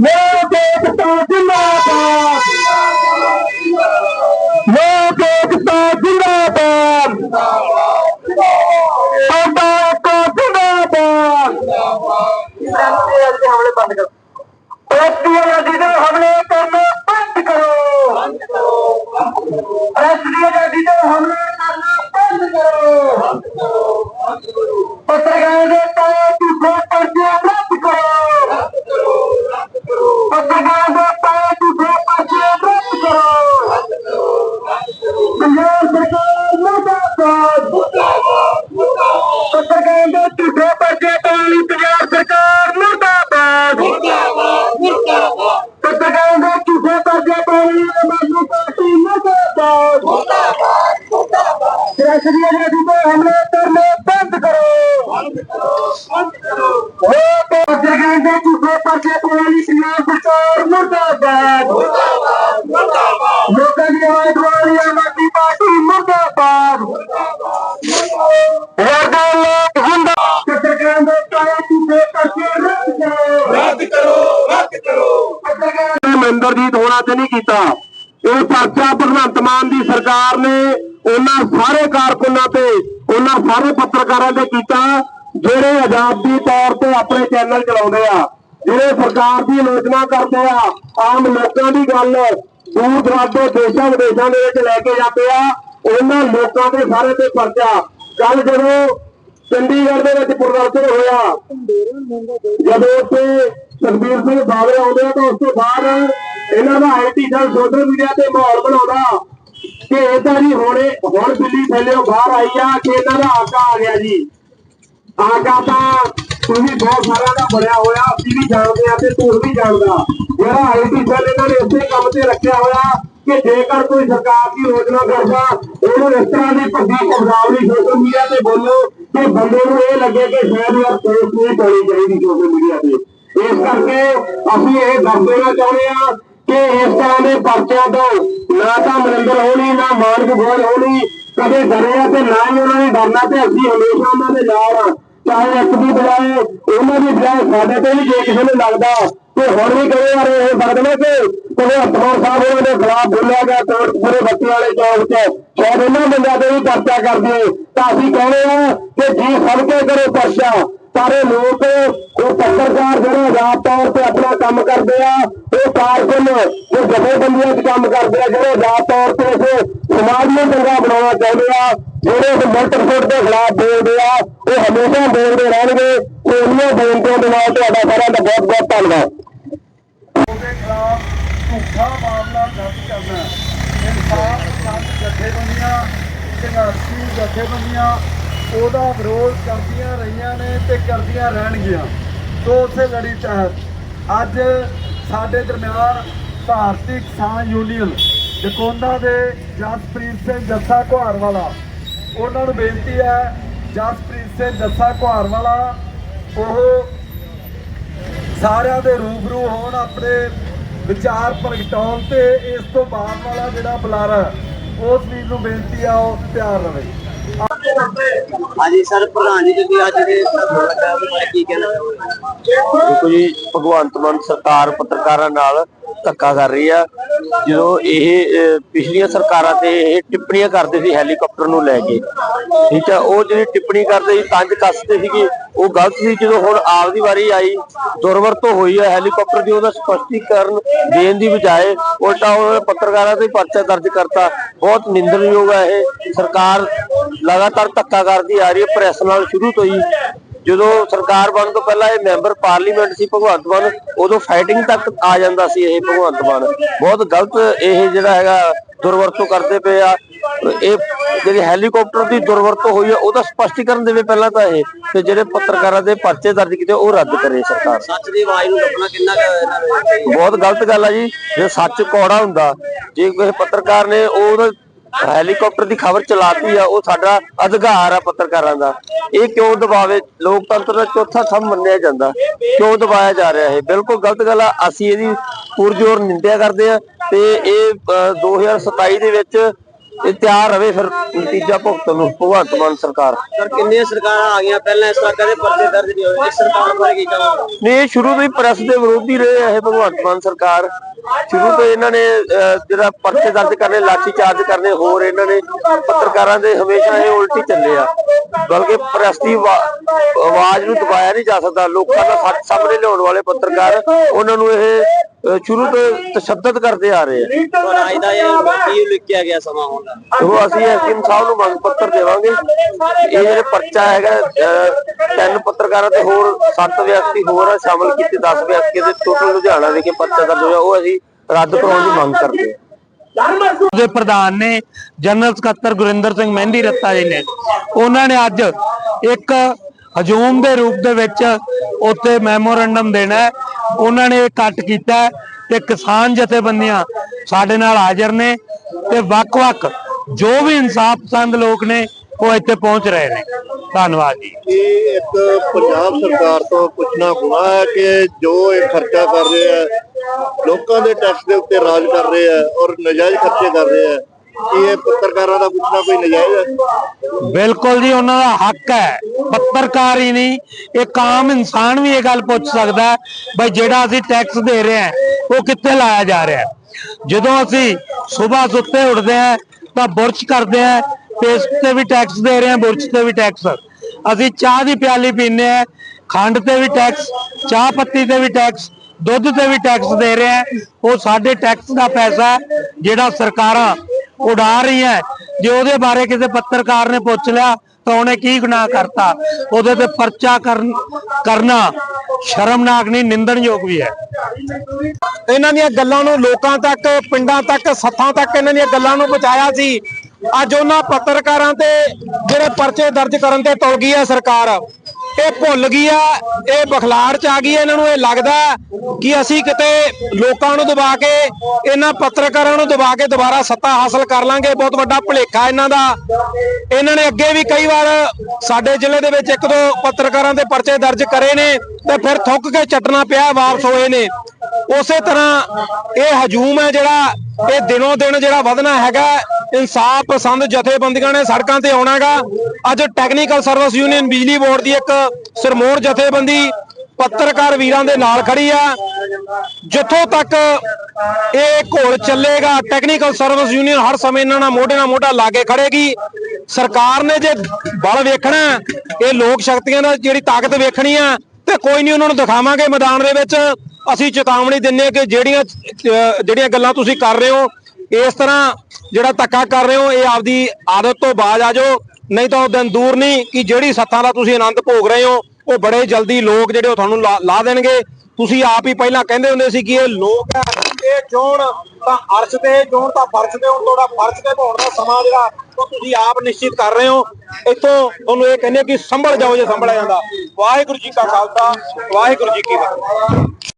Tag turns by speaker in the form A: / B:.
A: ਮੁਰਦਾਬਾਦ ਲੋਕ ਪਰਚੇ ਤੋਂ ਆਮ ਆਦਮੀ ਪਾਰਟੀ ਮੁਰਦਾਬਾਦ ਰਾਸ਼ਟਰੀ ਆਜ਼ਾਦੀ ਦੇ ਹਮਲੇ ਕਰਨੇ ਬੰਦ ਕਰੋ ਲੋਕ ਪੱਤਰਕਾਰਾਂ ਦੇ ਝੂਠੇ ਪਰਚੇ ਤੋਂ ਪੰਜਾਬ ਸਰਕਾਰ ਮੁਰਦਾਬਾਦ ਲੋਕਾਂ ਦੀ ਆਵਾਜ਼ ਵਾਲੀ ਆਮ ਆਦਮੀ ਪਾਰਟੀ ਮੁਰਦਾਬਾਦ ਵਰਗਾ ਲੋਕ ਹੁੰਦਾ ਪੱਤਰਕਾਰਾਂ ਦੇ ਤਾਏ ਝੂਠੇ ਪਰਚੇ ਰੱਦ ਕਰੋ
B: ਰੱਦ ਕਰੋ ਰੱਦ ਕਰੋ
A: ਪੱਤਰਕਾਰ ਮਹਿੰਦਰਜੀਤ ਹੋਣਾ ਤੇ ਨਹੀਂ ਕੀਤਾ ਇਹ ਪਰਚਾ ਭਗਵੰਤ ਮਾਨ ਦੀ ਸਰਕਾਰ ਨੇ ਉਹਨਾਂ ਸਾਰੇ ਕਾਰਕੁਨਾਂ ਤੇ, ਉਹਨਾਂ ਸਾਰੇ ਪੱਤਰਕਾਰਾਂ ਤੇ ਕੀਤਾ ਜਿਹੜੇ ਆਜ਼ਾਦੀ ਤੌਰ ਤੇ ਆਪਣੇ ਚੈਨਲ ਚਲਾਉਂਦੇ ਆ, ਜਿਹੜੇ ਸਰਕਾਰ ਦੀ ਆਲੋਚਨਾ ਕਰਦੇ ਆ, ਆਮ ਲੋਕਾਂ ਦੀ ਗੱਲ ਦੂਰ ਦਰਾਡੇ ਦੇਸ਼ਾਂ ਵਿਦੇਸ਼ਾਂ ਦੇ ਵਿੱਚ ਲੈ ਕੇ ਜਾਂਦੇ ਆ, ਉਹਨਾਂ ਲੋਕਾਂ ਦੇ ਸਾਰੇ ਤੇ ਪਰਚਾ ਕੱਲ ਜਦੋਂ ਚੰਡੀਗੜ੍ਹ ਦੇ ਵਿੱਚ ਪ੍ਰਦਰਸ਼ਨ ਹੋਇਆ, ਜਦੋਂ ਉੱਥੇ ਤਕਬੀਰ ਸਿੰਘ ਬਾਬਰੇ ਆਉਂਦੇ ਆ, ਤਾਂ ਉਸ ਤੋਂ ਬਾਅਦ ਇਹਨਾਂ ਦਾ ਆਈਟੀ ਸੈੱਲ ਸੋਸ਼ਲ ਮੀਡੀਆ ਤੇ ਮਾਹੌਲ ਬਣਾਉਂਦਾ। ਕਿ ਇਦਾਂ ਨਹੀਂ, ਹੋਣੇ ਹੁਣ ਦਿੱਲੀ ਥੱਲੇੋਂ ਬਾਹਰ ਆਈ ਆ ਕਿ ਇਹਨਾਂ ਦਾ ਆਕਾ ਆ ਗਿਆ ਜੀ। ਆਕਾ ਤਾਂ ਤੁਸੀਂ ਬਹੁਤ ਸਾਰਿਆਂ ਦਾ ਬਣਿਆ ਹੋਇਆ, ਅਸੀਂ ਵੀ ਜਾਣਦੇ ਆ ਤੇ ਤੂੰ ਵੀ ਜਾਣਦਾ। ਜਿਹੜਾ ਆਈਟੀ ਸੈੱਲ ਇਹਨਾਂ ਨੇ ਉਸੇ ਕੰਮ ਤੇ ਰੱਖਿਆ ਹੋਇਆ ਕਿ ਜੇਕਰ ਕੋਈ ਸਰਕਾਰ ਦੀ ਯੋਜਨਾ ਕਰਦਾ, ਉਹਨੂੰ ਇਸ ਤਰ੍ਹਾਂ ਦੀ ਭੱਜੀ ਸ਼ਬਦਾਵਲੀ ਸੋਸ਼ਲ ਮੀਡੀਆ ਤੇ ਬੋਲੋ ਕਿ ਬੰਦੇ ਨੂੰ ਇਹ ਲੱਗੇ ਕਿ ਸ਼ਾਇਦ ਯਾਰ ਪੋਸਟ ਨਹੀਂ ਪਾਉਣੀ ਚਾਹੀਦੀ ਸੋਸ਼ਲ ਮੀਡੀਆ ਤੇ। ਇਸ ਕਰਕੇ ਅਸੀਂ ਇਹ ਦੱਸ ਦੇਣਾ ਚਾਹੁੰਦੇ ਆ ਕਿ ਇਸ ਤਰ੍ਹਾਂ ਦੇ ਪਰਚਿਆਂ ਤੋਂ ਨਾ ਤਾਂ ਮਨਿੰਦਰ ਹੋਣੀ, ਨਾ ਮਾਨਕ ਗੋਲ ਹੋਣੀ, ਕਦੇ ਡਰੇ ਤੇ ਨਾ ਹੀ ਉਹਨਾਂ ਨੇ ਡਰਨਾ ਤੇ ਅਸੀਂ ਹਮੇਸ਼ਾ ਉਹਨਾਂ ਦੇ ਨਾਲ ਆ। ਚਾਹੇ ਇੱਕ ਦੀ ਬਜਾਏ ਉਹਨਾਂ ਦੀ ਬਜਾਏ ਸਾਡੇ ਤੇ ਵੀ ਜੇ ਕਿਸੇ ਨੂੰ ਲੱਗਦਾ ਕਿ ਹੁਣ ਵੀ ਕਦੇ ਵਾਰ ਇਹ ਸਕਦੇ ਕਿ ਭਗਵੰਤ ਮਾਨ ਸਾਹਿਬ ਉਹਨਾਂ ਦੇ ਖਿਲਾਫ ਬੋਲਿਆ ਗਿਆ ਤੋੜ ਪੂਰੇ ਬੱਤੀ ਵਾਲੇ ਚੌਕ 'ਚ, ਸ਼ਾਇਦ ਇਹਨਾਂ ਬੰਦਿਆਂ ਤੇ ਵੀ ਪਰਚਾ ਕਰ ਦਿਓ ਤਾਂ ਅਸੀਂ ਕਹਿੰਦੇ ਆ ਕਿ ਜੀ ਸਭ ਕੇ ਕਰੋ ਪਰਚਾ। ਸਾਰੇ ਲੋਕ ਉਹ ਪੱਤਰਕਾਰ ਜਿਹੜੇ ਆਜ਼ਾਦ ਤੌਰ ਤੇ ਆਪਣਾ ਕੰਮ ਕਰਦੇ ਆ, ਉਹ ਕਾਰਕੁਨ ਉਹ ਜਥੇਬੰਦੀਆਂ 'ਚ ਕੰਮ ਕਰਦੇ ਆ, ਜਿਹੜੇ ਆਜ਼ਾਦ ਤੌਰ ਤੇ ਇਸ ਸਮਾਜ ਨੂੰ ਚੰਗਾ ਬਣਾਉਣਾ ਚਾਹੁੰਦੇ ਆ, ਜਿਹੜੇ ਇਸ ਮਿਲਟ ਦੇ ਖਿਲਾਫ ਬੋਲਦੇ ਆ, ਉਹ ਹਮੇਸ਼ਾ ਬੋਲਦੇ ਰਹਿਣਗੇ। ਉਹਨਾਂ ਬੇਨਤੀਆਂ ਦੇ ਨਾਲ ਤੁਹਾਡਾ ਸਾਰਿਆਂ ਦਾ ਬਹੁਤ ਬਹੁਤ ਧੰਨਵਾਦ।
C: ਉਹਦੇ ਖਿਲਾਫ ਝੂਠਾ ਮਾਮਲਾ ਦਰਜ ਕਰਨਾ। ਇਨਸਾਫ ਪਸੰਦ ਜਥੇਬੰਦੀਆਂ ਸੰਘਰਸ਼ੀ ਜਥੇਬੰਦੀਆਂ ਉਹਦਾ ਵਿਰੋਧ ਕਰਦੀਆਂ ਰਹੀਆਂ ਨੇ ਤੇ ਕਰਦੀਆਂ ਰਹਿਣਗੀਆਂ। ਤੋਂ ਉਸੇ ਲੜੀ ਤਹਿਤ ਅੱਜ ਸਾਡੇ ਦਰਮਿਆਨ ਭਾਰਤੀ ਕਿਸਾਨ ਯੂਨੀਅਨ, ਜਕੋਂਦਾ ਦੇ ਜਸਪ੍ਰੀਤ ਸਿੰਘ ਜੱਸਾ ਕੁਹਾਰ ਵਾਲਾ ਉਹਨਾਂ ਨੂੰ ਬੇਨਤੀ ਹੈ, ਜਸਪ੍ਰੀਤ ਸਿੰਘ ਜੱਸਾ ਕੁਹਾਰ ਵਾਲਾ ਉਹ ਸਾਰਿਆਂ ਦੇ ਰੂਬਰੂ ਹੋਣ ਆਪਣੇ ਵਿਚਾਰ ਪ੍ਰਗਟਾਉਣ ਤੇ ਇਸ ਤੋਂ ਬਾਅਦ ਵਾਲਾ ਜਿਹੜਾ ਬੁਲਾਰਾ ਉਸ ਵੀਰ ਨੂੰ ਬੇਨਤੀ ਆ, ਉਹ ਤਿਆਰ ਰਵੇ
D: ਹਾਂਜੀ, ਸਰ, ਪ੍ਰਧਾਨ ਜੀ, ਤੁਸੀਂ ਅੱਜ ਦੇ ਕੀ ਕਹਿਣਾ ਚਾਹੋਗੇ?
E: ਦੇਖੋ ਜੀ, ਭਗਵੰਤ ਮਾਨ ਸਰਕਾਰ ਪੱਤਰਕਾਰਾਂ ਨਾਲ ਧੱਕਾ ਕਰ ਰਹੀ ਆ। ਜਦੋਂ ਇਹ ਪਿਛਲੀਆਂ ਸਰਕਾਰਾਂ ਤੇ ਇਹ ਟਿੱਪਣੀਆਂ ਕਰਦੇ ਸੀ ਹੈਲੀਕਾਪਟਰ ਨੂੰ ਲੈ ਕੇ। ਠੀਕ ਆ, ਉਹ ਜਿਹੜੀ ਟਿੱਪਣੀ ਕਰਦੇ ਸੀ, ਤੰਜ ਕੱਸਦੇ ਸੀਗੇ, ਉਹ ਗਲਤ ਸੀ। ਜਦੋਂ ਹੁਣ ਆਪਦੀ ਵਾਰੀ ਆਈ, ਦੁਰਵਰਤੋਂ ਹੋਈ ਹੈ ਹੈਲੀਕਾਪਟਰ ਦੀ, ਉਹਦਾ ਸਪਸ਼ਟੀਕਰਨ ਦੇਣ ਦੀ ਬਜਾਏ ਉਲਟਾ ਉਹ ਪੱਤਰਕਾਰਾਂ ਤੇ ਪਰਚਾ ਦਰਜ ਕਰਤਾ। ਬਹੁਤ ਨਿੰਦਣਯੋਗ ਹੈ ਇਹ। ਸਰਕਾਰ ਲਗਾਤਾਰ ਧੱਕਾ ਕਰਦੀ ਆ ਰਹੀ ਹੈ। ਪ੍ਰੈਸ ਨਾਲ ਸ਼ੁਰੂ ਤੋਂ ਹੀ ਜਦੋਂ ਸਰਕਾਰ ਬਣਨ ਤੋਂ ਪਹਿਲਾਂ ਇਹ ਮੈਂਬਰ ਪਾਰਲੀਮੈਂਟ ਸੀ ਭਗਵੰਤ ਮਾਨ ਉਦੋਂ ਫਾਈਟਿੰਗ ਤੱਕ ਆ ਜਾਂਦਾ ਸੀ ਇਹ ਭਗਵੰਤ ਮਾਨ। ਬਹੁਤ ਗਲਤ ਇਹ ਜਿਹੜਾ ਹੈਗਾ ਦੁਰਵਰਤੋਂ ਕਰਦੇ ਪਏ ਆ। ਇਹ ਜਿਹੜੀ ਹੈਲੀਕਾਪਟਰ ਦੀ ਦੁਰਵਰਤੋਂ ਹੋਈ ਹੈ ਉਹਦਾ ਸਪਸ਼ਟੀਕਰਨ ਦੇਵੇ ਪਹਿਲਾਂ ਤਾਂ ਇਹ ਤੇ ਜਿਹੜੇ ਪੱਤਰਕਾਰਾਂ ਦੇ ਪਰਚੇ ਦਰਜ ਕੀਤੇ ਉਹ ਰੱਦ ਕਰੇ ਸਰਕਾਰ।
D: ਸੱਚ ਦੀ ਆਵਾਜ਼ ਨੂੰ ਲੱਭਣਾ ਕਿੰਨਾ
E: ਬਹੁਤ ਗਲਤ ਗੱਲ ਆ ਜੀ। ਜੇ ਸੱਚ ਕੌੜਾ ਹੁੰਦਾ ਜੇ ਕਿਸੇ ਪੱਤਰਕਾਰ ਨੇ ਉਹ ਹੈਲੀਕਾਪਟਰ ਦੀ ਖਬਰ ਚਲਾਤੀ ਆ ਉਹ ਸਾਡਾ ਅਧਿਕਾਰ ਆ ਪੱਤਰਕਾਰਾਂ ਦਾ। ਇਹ ਕਿਉਂ ਦਬਾਵੇ? ਲੋਕਤੰਤਰ ਦਾ ਚੌਥਾ ਥੰਮ ਮੰਨਿਆ ਜਾਂਦਾ। ਕਿਉਂ ਦਬਾਇਆ ਜਾ ਰਿਹਾ ਹੈ ਬਿਲਕੁਲ ਗਲਤ ਗੱਲ ਆ। ਅਸੀਂ ਇਹਦੀ ਪੁਰਜੋਰ ਨਿੰਦਿਆ ਕਰਦੇ ਆ ਤੇ ਇਹ ਅ, 2027 ਦੇ ਵਿੱਚ ਇਹ ਤਿਆਰ ਰਵੇ ਫਿਰ ਨਤੀਜਾ ਭੁਗਤਣ ਨੂੰ। ਭਗਵੰਤ ਮਾਨ ਸਰਕਾਰ।
D: ਸਰ ਕਿੰਨੀਆਂ ਸਰਕਾਰਾਂ ਆ ਗਈਆਂ? ਪਹਿਲਾਂ ਇਸ ਤਰ੍ਹਾਂ ਕਦੇ ਪਰਚੇ ਦਰਜ ਨਹੀਂ ਹੋਏ। ਇਸ ਸਰਕਾਰ ਬਾਰੇ ਕੀ ਕਹੋਗੇ
E: ਨੇ ਇਹ ਸ਼ੁਰੂ ਤੋਂ ਹੀ ਪ੍ਰੈਸ ਦੇ ਵਿਰੋਧੀ ਰਹੇ ਆ ਇਹ ਭਗਵੰਤ ਮਾਨ ਸਰਕਾਰ। ਸ਼ੁਰੂ ਤੋਂ ਇਹਨਾਂ ਨੇ ਜਿਹੜਾ ਪਰਚੇ ਦਰਜ ਕਰਨੇ, ਲਾਠੀ ਚਾਰਜ ਕਰਨੇ, ਹੋਰ ਇਹਨਾਂ ਨੇ ਪੱਤਰਕਾਰਾਂ ਦੇ ਹਮੇਸ਼ਾ ਇਹ ਉਲਟੀ ਚੱਲੇ ਆ। ਬਲਕਿ ਪ੍ਰੈਸ ਦੀ ਆਵਾਜ਼ ਨੂੰ ਦਬਾਇਆ ਨਹੀਂ ਜਾ ਸਕਦਾ। ਲੋਕਾਂ ਦਾ ਸੱਚ ਸਾਹਮਣੇ ਲਿਆਉਣ ਵਾਲੇ ਪੱਤਰਕਾਰ, ਉਹਨਾਂ ਨੂੰ ਇਹ ਸ਼ੁਰੂ ਤੋਂ ਤਸ਼ੱਦਦ ਕਰਦੇ ਆ ਰਹੇ ਆ।
D: ਪਰ ਅੱਜ ਦਾ ਇਹ ਕੀ ਲਿਖਿਆ ਗਿਆ ਸਮਾਂ ਹੁਣ। ਦਾ
E: ਦੇਖੋ ਅਸੀਂ ਐਸਐਮ ਸਾਹਿਬ ਨੂੰ ਮੰਗ ਪੱਤਰ ਦੇਵਾਂਗੇ। ਇਹ ਜਿਹੜੇ ਪਰਚਾ ਹੈਗਾ ਤਿੰਨ ਪੱਤਰਕਾਰਾਂ ਤੇ ਹੋਰ ਸੱਤ ਵਿਅਕਤੀ ਹੋਰ ਆ ਸ਼ਾਮਲ ਕੀਤੇ 10 ਵਿਅਕਤੀ ਦੇ ਟੋਟਲ ਲੁਧਿਆਣਾ ਵਿਖੇ ਪਰਚਾ ਦਰਜ ਹੋਇਆ। ਉਹ ਅਸੀਂ ਰੱਦ ਕਰਾਉਣ ਦੀ ਮੰਗ ਕਰਦੇ ਹਾਂ।
F: ਦੇ ਪ੍ਰਧਾਨ ਨੇ ਜਨਰਲ ਸਕੱਤਰ ਗੁਰਿੰਦਰ ਸਿੰਘ ਮਹਿੰਦੀ ਰੱਤਾ ਜੀ ਨੇ। ਉਹਨਾਂ ਨੇ ਅੱਜ ਇੱਕ ਹਜੂਮ ਦੇ ਰੂਪ ਦੇ ਵਿੱਚ ਉੱਥੇ ਮੈਮੋਰੰਡਮ ਦੇਣਾ ਹੈ। ਉਹਨਾਂ ਨੇ ਇਹ ਕੱਟ ਕੀਤਾ ਤੇ ਕਿਸਾਨ ਜਥੇਬੰਦੀਆਂ ਸਾਡੇ ਨਾਲ ਹਾਜ਼ਰ ਨੇ ਤੇ ਵੱਖ-ਵੱਖ ਜੋ ਵੀ ਇਨਸਾਫ ਪਸੰਦ ਲੋਕ ਨੇ, ਉਹ ਇੱਥੇ ਪਹੁੰਚ ਰਹੇ ਨੇ। ਧੰਨਵਾਦ ਜੀ।
G: ਇਹ ਇੱਕ ਪੰਜਾਬ ਸਰਕਾਰ ਤੋਂ ਪੁੱਛਣਾ ਗੁਨਾਹ ਹੈ ਕਿ ਜੋ ਇਹ ਖਰਚਾ ਕਰ ਰਹੇ ਹੈ, ਲੋਕਾਂ ਦੇ ਟੈਕਸ ਦੇ ਉੱਤੇ ਰਾਜ ਕਰ ਰਹੇ ਹੈ ਔਰ ਨਜਾਇਜ਼ ਖਰਚੇ ਕਰ ਰਹੇ ਹੈ ਕੀ ਇਹ ਪੱਤਰਕਾਰਾਂ ਦਾ ਪੁੱਛਣਾ ਕੋਈ ਨਜਾਇਜ਼ ਹੈ?
F: ਬਿਲਕੁਲ ਜੀ, ਉਹਨਾਂ ਦਾ ਹੱਕ ਹੈ। ਪੱਤਰਕਾਰ ਹੀ ਨਹੀਂ, ਇੱਕ ਆਮ ਇਨਸਾਨ ਵੀ ਇਹ ਗੱਲ ਪੁੱਛ ਸਕਦਾ ਹੈ, ਬਈ ਜਿਹੜਾ ਅਸੀਂ ਟੈਕਸ ਦੇ ਰਹੇ ਹਾਂ, ਉਹ ਕਿੱਥੇ ਲਾਇਆ ਜਾ ਰਿਹਾ ਹੈ? ਜਦੋਂ ਅਸੀਂ ਸਵੇਰ ਸੁੱਤੇ ਉੱਠਦੇ ਹਾਂ, ਤਾਂ ਬੁਰਸ਼ ਕਰਦੇ ਹਾਂ ਪੇਸਟ ਤੇ ਵੀ ਟੈਕਸ ਦੇ ਰਹੇ ਹਾਂ, ਬੁਰਸ਼ ਤੇ ਵੀ ਟੈਕਸ ਅਸੀਂ ਚਾਹ ਦੀ ਪਿਆਲੀ ਪੀਂਦੇ ਹਾਂ, ਖੰਡ ਤੇ ਵੀ ਟੈਕਸ ਚਾਹ ਪੱਤੀ ਤੇ ਵੀ ਟੈਕਸ ਦੁੱਧ ਤੇ ਵੀ ਟੈਕਸ ਦੇ ਰਹੇ ਹਾਂ। ਉਹ ਸਾਡੇ ਟੈਕਸ ਦਾ ਪੈਸਾ ਜਿਹੜਾ ਸਰਕਾਰਾਂ ਉਡਾ ਰਹੀਆਂ ਜੇ ਉਹਦੇ ਬਾਰੇ ਕਿਸੇ ਪੱਤਰਕਾਰ ਨੇ ਪੁੱਛ ਲਿਆ, ਤਾਂ ਉਹਨੇ ਕੀ ਗੁਨਾਹ ਕਰਤਾ? ਉਹਦੇ ਤੇ ਪਰਚਾ ਕਰਨ, ਕਰਨਾ ਸ਼ਰਮਨਾਕ ਨਹੀਂ, ਨਿੰਦਣਯੋਗ ਵੀ ਹੈ। ਇਹਨਾਂ ਦੀਆਂ ਗੱਲਾਂ ਨੂੰ ਲੋਕਾਂ ਤੱਕ, ਪਿੰਡਾਂ ਤੱਕ, ਸੱਥਾਂ ਤੱਕ ਇਹਨਾਂ ਦੀਆਂ ਗੱਲਾਂ ਨੂੰ ਪਹੁੰਚਾਇਆ ਸੀ। ਅੱਜ ਉਹਨਾਂ ਪੱਤਰਕਾਰਾਂ ਤੇ ਜਿਹੜੇ ਪਰਚੇ ਦਰਜ ਕਰਨ ਤੇ ਤੁਲ ਗਈ ਹੈ ਸਰਕਾਰ। ਇਹ ਭੁੱਲ ਗਈ ਆ ਇਹ ਬਖਲਾੜ ਚ ਆ ਗਈ ਹੈ, ਇਹਨਾਂ ਨੂੰ ਇਹ ਲੱਗਦਾ ਕਿ ਅਸੀਂ ਕਿਤੇ ਲੋਕਾਂ ਨੂੰ ਦਬਾ ਕੇ ਇਹਨਾਂ ਪੱਤਰਕਾਰਾਂ ਨੂੰ ਦਬਾ ਕੇ ਦੁਬਾਰਾ ਸੱਤਾ ਹਾਸਲ ਕਰ ਲਾਂਗੇ। ਬਹੁਤ ਵੱਡਾ ਭੁਲੇਖਾ ਇਹਨਾਂ ਦਾ। ਇਹਨਾਂ ਨੇ ਅੱਗੇ ਵੀ ਕਈ ਵਾਰ ਸਾਡੇ ਜ਼ਿਲ੍ਹੇ ਦੇ ਵਿੱਚ ਇੱਕ ਦੋ ਪੱਤਰਕਾਰਾਂ ਦੇ ਪਰਚੇ ਦਰਜ ਕਰੇ ਨੇ ਤੇ ਫਿਰ ਥੁੱਕ ਕੇ ਚੱਟਣਾ ਪਿਆ ਵਾਪਸ ਹੋਏ ਨੇ। ਉਸੇ ਤਰ੍ਹਾਂ ਇਹ ਹਜੂਮ ਹੈ ਜਿਹੜਾ ਇਹ ਦਿਨੋਂ ਦਿਨ ਜਿਹੜਾ ਵਧਣਾ ਹੈਗਾ ਇਨਸਾਫ ਪਸੰਦ ਜਥੇਬੰਦੀਆਂ ਨੇ ਸੜਕਾਂ ਤੇ ਆਉਣਾਗਾ। ਅੱਜ ਟੈਕਨੀਕਲ ਸਰਵਿਸ ਯੂਨੀਅਨ ਬਿਜਲੀ ਬੋਰਡ ਦੀ ਇੱਕ ਸਰਮੋਰ ਜਥੇਬੰਦੀ ਪੱਤਰਕਾਰ ਵੀਰਾਂ ਦੇ ਨਾਲ ਖੜੀ ਆ। ਜਿੱਥੋਂ ਤੱਕ ਇਹ ਘੋਲ ਚੱਲੇਗਾ ਟੈਕਨੀਕਲ ਸਰਵਿਸ ਯੂਨੀਅਨ ਹਰ ਸਮੇਂ ਇਹਨਾਂ ਨਾਲ ਮੋਢੇ ਨਾਲ ਮੋਢਾ ਲਾ ਕੇ ਖੜੇਗੀ। ਸਰਕਾਰ ਨੇ ਜੇ ਬਲ ਵੇਖਣਾ, ਇਹ ਲੋਕ ਸ਼ਕਤੀਆਂ ਦਾ ਜਿਹੜੀ ਤਾਕਤ ਵੇਖਣੀ ਆ, ਤੇ ਕੋਈ ਨਹੀਂ ਉਹਨਾਂ ਨੂੰ ਦਿਖਾਵਾਂਗੇ ਮੈਦਾਨ ਦੇ ਵਿੱਚ। ਅਸੀਂ ਚੇਤਾਵਨੀ ਦਿੰਨੇ ਕਿ ਜਿਹੜੀਆਂ ਜਿਹੜੀਆਂ ਗੱਲਾਂ ਤੁਸੀਂ ਕਰ ਰਹੇ ਹੋ ਇਸ ਤਰ੍ਹਾਂ ਜਿਹੜਾ ਧੱਕਾ ਕਰ ਰਹੇ ਹੋ, ਇਹ ਆਪਦੀ ਆਦਤ ਤੋਂ ਬਾਜ਼ ਆ ਜਾਓ। ਨਹੀਂ ਤਾਂ ਉਹ ਦਿਨ ਦੂਰ ਨਹੀਂ ਕਿ ਜਿਹੜੀ ਸੱਥਾਂ ਦਾ ਤੁਸੀਂ ਆਨੰਦ ਭੋਗ ਰਹੇ ਹੋ, ਉਹ ਬੜੇ ਜਲਦੀ ਲੋਕ ਜਿਹੜੇ ਉਹ ਤੁਹਾਨੂੰ ਲਾ ਦੇਣਗੇ। ਤੁਸੀਂ ਆਪ ਹੀ ਪਹਿਲਾਂ ਕਹਿੰਦੇ ਹੁੰਦੇ ਸੀ ਕਿ ਇਹ ਲੋਕ ਹੈ ਇਹ ਚੋਣ ਤਾਂ ਅਰਸ਼ ਤੇ, ਚੋਣ ਤਾਂ ਫਰਸ਼ ਤੇ, ਹੁਣ ਤੁਹਾਡਾ ਫਰਸ਼ ਤੇ ਪਾਉਣ ਦਾ ਸਮਾਂ ਜਿਹੜਾ, ਉਹ ਤੁਸੀਂ ਆਪ ਨਿਸ਼ਚਿਤ ਕਰ ਰਹੇ ਹੋ। ਇੱਥੋਂ ਤੁਹਾਨੂੰ ਇਹ ਕਹਿੰਦੇ ਕਿ ਸੰਭਲ ਜਾਓ ਜੇ ਸੰਭਲਿਆ ਜਾਂਦਾ। ਵਾਹਿਗੁਰੂ ਜੀ ਕਾ ਖਾਲਸਾ, ਵਾਹਿਗੁਰੂ ਜੀ ਕੀ ਫਤਿਹ।